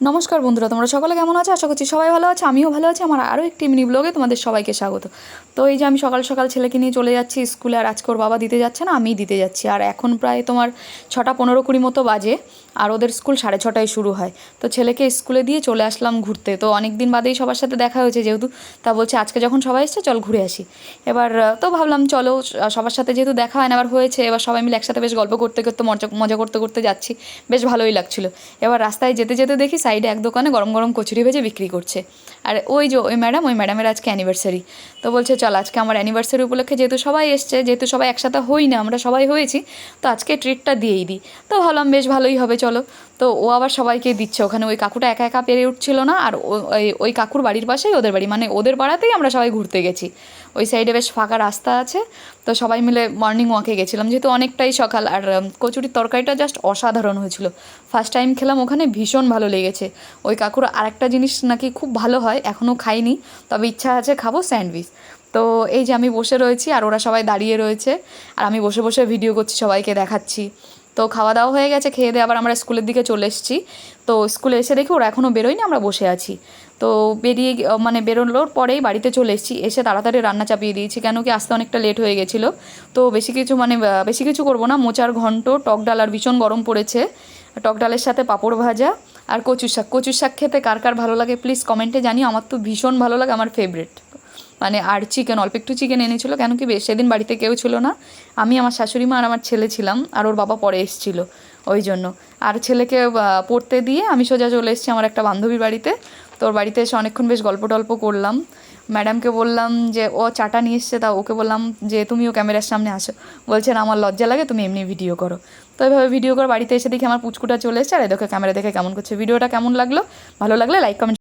নমস্কার বন্ধুরা, তোমরা সকলে কেমন আছো? আশা করছি সবাই ভালো আছে, আমিও ভালো আছি। আমার আরও একটি মিনি ব্লগে তোমাদের সবাইকে স্বাগত। তো এই যে আমি সকাল সকাল ছেলেকে নিয়ে চলে যাচ্ছি স্কুলে, আর আজকে ওর বাবা দিতে যাচ্ছে না আমিই দিতে যাচ্ছি। আর এখন প্রায় তোমার ছটা পনেরো কুড়ি মতো বাজে, আর ওদের স্কুল সাড়ে ছটায় শুরু হয়। তো ছেলেকে স্কুলে দিয়ে চলে আসলাম ঘুরতে। তো অনেক দিন বাদেই সবার সাথে দেখা হয়েছে যেহেতু, তা বলছে আজকে যখন সবাই এসছে, চল ঘুরে আসি। এবার তো ভাবলাম চলো সবার সাথে যেহেতু দেখা হয় না, আবার হয়েছে, এবার সবাই মিলে একসাথে বেশ গল্প করতে করতে, মজা মজা করতে করতে যাচ্ছি। বেশ ভালোই লাগছিল। এবার রাস্তায় যেতে যেতে দেখি সাইডে এক দোকানে গরম গরম কচুরি ভেজে বিক্রি করছে। আর ওই যে ওই ম্যাডাম ওই ম্যাডামের আজকে অ্যানিভার্সারি তো বলছে, চল, আজকে আমার অ্যানিভার্সারি উপলক্ষে যেহেতু সবাই এসছে, যেহেতু সবাই একসাথে হই না, আমরা সবাই হয়েছি, তো আজকে ট্রিটটা দিয়েই দিই। তো ভাবলাম, বেশ, ভালোই হবে, চলো। তো ও আবার সবাইকে দিচ্ছে। ওখানে ওই কাকুটা একা একা পেরে উঠছিল না আর ওই ওই কাকুর বাড়ির পাশেই ওদের বাড়ি। মানে ওদের পাড়াতেই আমরা সবাই ঘুরতে গেছি। ওই সাইডে বেশ ফাঁকা রাস্তা আছে। তো সবাই মিলে মর্নিং ওয়াকে গেছিলাম। যেহেতু অনেকটাই সকাল আর কচুরির তরকারিটা জাস্ট অসাধারণ হয়েছিল। ফার্স্ট টাইম খেলাম ওখানে, ভীষণ ভালো লেগেছে। ওই কাকুর আরেকটা জিনিস নাকি খুব ভালো হয় এখনও খাইনি। তবে ইচ্ছা আছে খাব স্যান্ডউইচ। তো এই যে আমি বসে রয়েছি আর ওরা সবাই দাঁড়িয়ে রয়েছে। আর আমি বসে বসে ভিডিও করছি, সবাইকে দেখাচ্ছি। তো খাওয়া দাওয়া হয়ে গেছে, খেয়ে দিয়ে আবার আমরা স্কুলের দিকে চলে এসেছি। তো স্কুলে এসে দেখি ওরা এখনও বেরোয়নি, আমরা বসে আছি। তো বেরিয়ে মানে বেরোনোর পরেই বাড়িতে চলে এসেছি, এসে তাড়াতাড়ি রান্না চাপিয়ে দিয়েছি, কেন কি আসতে অনেকটা লেট হয়ে গেছিল। তো বেশি কিছু মানে বেশি কিছু করব না, মোচার ঘন্ট, টক ডাল আর ভীষণ গরম পড়েছে। টক ডালের সাথে পাঁপড় ভাজা আর কচুর শাক। কচুর শাক খেতে কার কার ভালো লাগে, প্লিজ কমেন্টে জানিও, আমার তো ভীষণ ভালো লাগে, আমার ফেভারিট মানে আর চিকেন অল্প একটু চিকেন এনেছিল, কেন কি বেশ সেদিন বাড়িতে কেউ ছিল না। আমি আমার শাশুড়ি মা আর আমার ছেলে ছিলাম, আর ওর বাবা পরে এসেছিল ওই জন্য। আর ছেলেকে পড়তে দিয়ে আমি সোজা চলে এসেছি আমার একটা বান্ধবীর বাড়িতে। তো ওর বাড়িতে এসে অনেকক্ষণ বেশ গল্প টল্প করলাম। ম্যাডামকে বললাম যে, ও চাটা নিয়ে এসছে তা ওকে বললাম যে তুমিও ক্যামেরার সামনে আসো। বলছে, না, আমার লজ্জা লাগে, তুমি এমনি ভিডিও করো। তো এভাবে ভিডিও করে বাড়িতে এসে দেখি আমার পুচকুটা চলে এসেছে, আর এ দেখো ক্যামেরা দেখে কেমন করছে। ভিডিওটা কেমন লাগল? ভালো লাগলে লাইক কমেন্ট